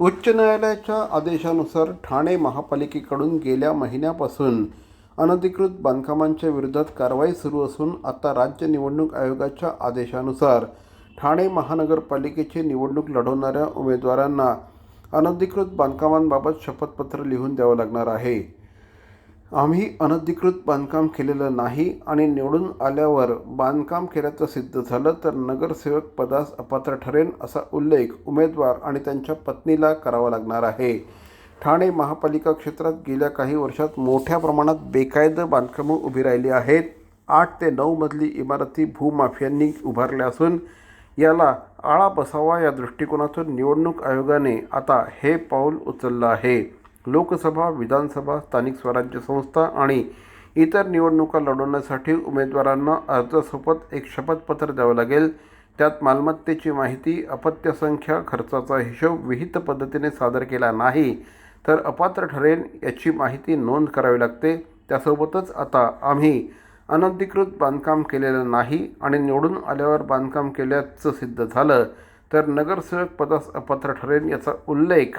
उच्च न्यायालयाच्या आदेशानुसार ठाणे महापालिकेकडून गेल्या महिन्यापासून अनधिकृत बांधकामांच्या विरोधात कारवाई सुरू असून आता राज्य निवडणूक आयोगाच्या आदेशानुसार ठाणे महानगरपालिकेची निवडणूक लढवणाऱ्या उमेदवारांना अनधिकृत बांधकामांबाबत शपथपत्र लिहून द्यावं लागणार आहे. आम्ही अनधिकृत बांधकाम केलेलं नाही आणि निवडून आल्यावर बांधकाम केल्याचं सिद्ध झालं तर नगरसेवक पदास अपात्र ठरेन असा उल्लेख उमेदवार आणि त्यांच्या पत्नीला करावा लागणार आहे. ठाणे महापालिका क्षेत्रात गेल्या काही वर्षात मोठ्या प्रमाणात बेकायदा बांधकामं उभी राहिली आहेत. आठ ते नऊ मजली इमारती भूमाफियांनी उभारल्या असून याला आळा बसावा या दृष्टिकोनातून निवडणूक आयोगाने आता हे पाऊल उचललं आहे. लोकसभा विधानसभा स्थानिक स्वराज्य संस्था आणि इतर निवडणुका लढवण्यासाठी उमेदवारांना अर्जासोबत एक शपथपत्र द्यावं लागेल. त्यात मालमत्तेची माहिती अपत्यसंख्या खर्चाचा हिशोब विहित पद्धतीने सादर केला नाही तर अपात्र ठरेल याची माहिती नोंद करावी लागते. त्यासोबतच आता आम्ही अनधिकृत बांधकाम केलेलं नाही आणि निवडून आल्यावर बांधकाम केल्याचं सिद्ध झालं तर नगरसेवक पदास अपात्र ठरेल याचा उल्लेख